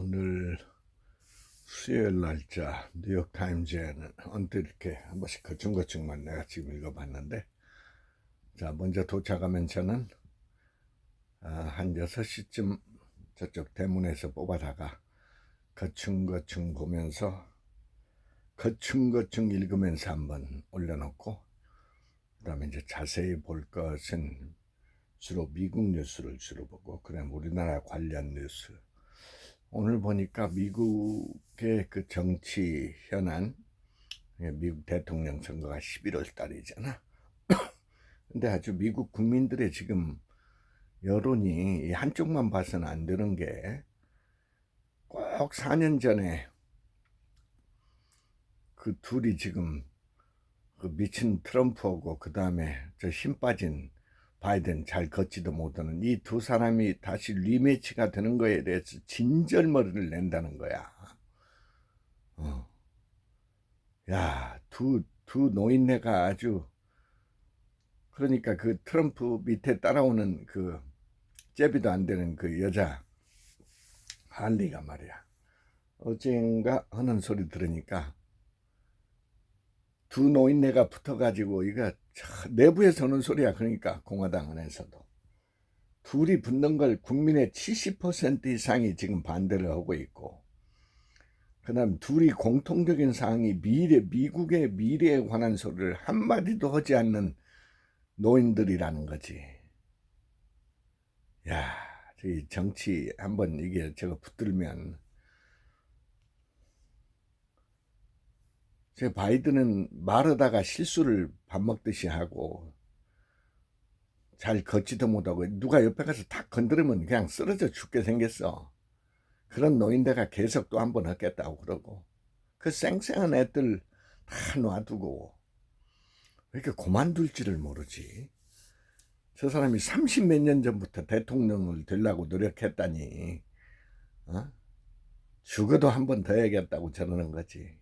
오늘 수요일 날짜 뉴욕타임즈에는 언뜻 이렇게 한 번씩 거충거충만 내가 지금 읽어봤는데 자 먼저 도착하면 저는 아, 한 6시쯤 저쪽 대문에서 뽑아다가 거충거충 보면서 거충거충 읽으면서 한번 올려놓고 그 다음에 이제 자세히 볼 것은 주로 미국 뉴스를 주로 보고 그다음 우리나라 관련 뉴스 오늘 보니까 미국의 그 정치 현안 예, 미국 대통령 선거가 11월 달이잖아. 근데 아주 미국 국민들의 지금 여론이 이 한쪽만 봐서는 안 되는 게 꼭 4년 전에 그 둘이 지금 그 미친 트럼프하고 그 다음에 저 힘 빠진 바이든 잘 걷지도 못하는 이 두 사람이 다시 리매치가 되는 거에 대해서 진절머리를 낸다는 거야. 어. 야, 두, 두 노인네가 아주, 그러니까 그 트럼프 밑에 따라오는 그, 제비도 안 되는 그 여자, 할리가 말이야. 어젠가 하는 소리 들으니까, 두 노인네가 붙어가지고 이거 참 내부에서 오는 소리야 그러니까 공화당 안에서도 둘이 붙는 걸 국민의 70% 이상이 지금 반대를 하고 있고 그다음 둘이 공통적인 사항이 미래 미국의 미래에 관한 소리를 한 마디도 하지 않는 노인들이라는 거지. 야, 이 정치 한번 이게 제가 붙들면 제 바이든은 말하다가 실수를 밥 먹듯이 하고 잘 걷지도 못하고 누가 옆에 가서 탁 건드리면 그냥 쓰러져 죽게 생겼어. 그런 노인네가 계속 또 한 번 하겠다고 그러고 그 쌩쌩한 애들 다 놔두고 왜 이렇게 그만둘지를 모르지. 저 사람이 30 몇 년 전부터 대통령을 되려고 노력했다니 어? 죽어도 한 번 더 해야겠다고 저러는 거지.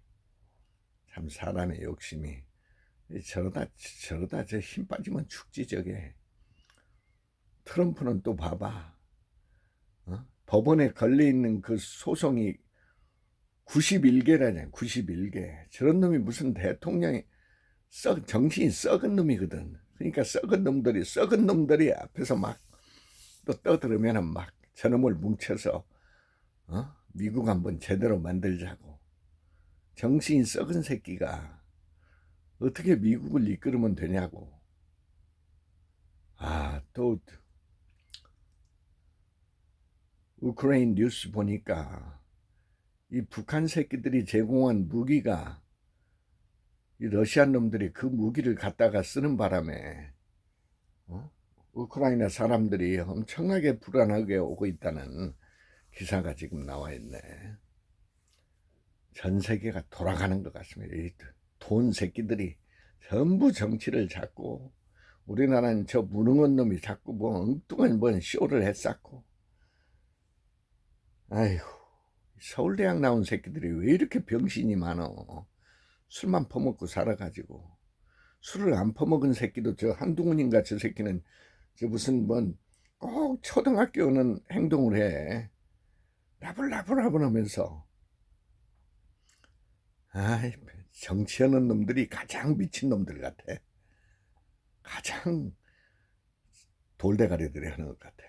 참 사람의 욕심이 저러다 저러다 저 힘 빠지면 죽지 저게. 트럼프는 또 봐봐. 어? 법원에 걸려 있는 그 소송이 91개라냐 91개. 저런 놈이 무슨 대통령이 썩 정신이 썩은 놈이거든. 그러니까 썩은 놈들이 썩은 놈들이 앞에서 막 또 떠들으면은 막 저놈을 뭉쳐서 어? 미국 한번 제대로 만들자고 정신이 썩은 새끼가 어떻게 미국을 이끌으면 되냐고. 아, 또 우크라이나 뉴스 보니까 이 북한 새끼들이 제공한 무기가 이 러시아 놈들이 그 무기를 갖다가 쓰는 바람에 어? 우크라이나 사람들이 엄청나게 불안하게 오고 있다는 기사가 지금 나와 있네. 전 세계가 돌아가는 것 같습니다. 이 돈 새끼들이 전부 정치를 잡고 우리나라는 저 무능한 놈이 자꾸 뭐 엉뚱한 뭔 쇼를 했었고. 아이고 서울대학 나온 새끼들이 왜 이렇게 병신이 많어? 술만 퍼먹고 살아가지고. 술을 안 퍼먹은 새끼도 저 한동훈인가 저 새끼는 저 무슨 뭔 꼭 초등학교 오는 행동을 해. 라불라불라불 하면서 아이, 정치하는 놈들이 가장 미친 놈들 같아. 가장 돌대가리들이 하는 것 같아.